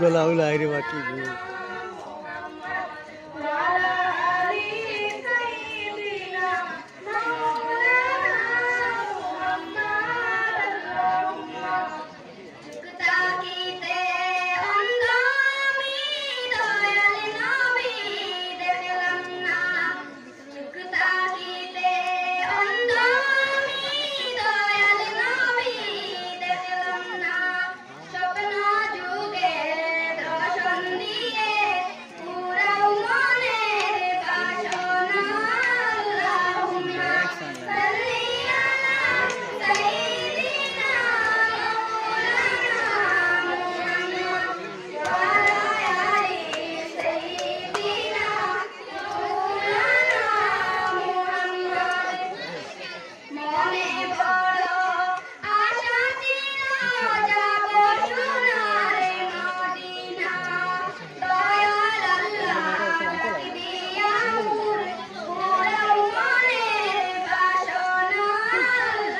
ગલાવ લાવી બાકી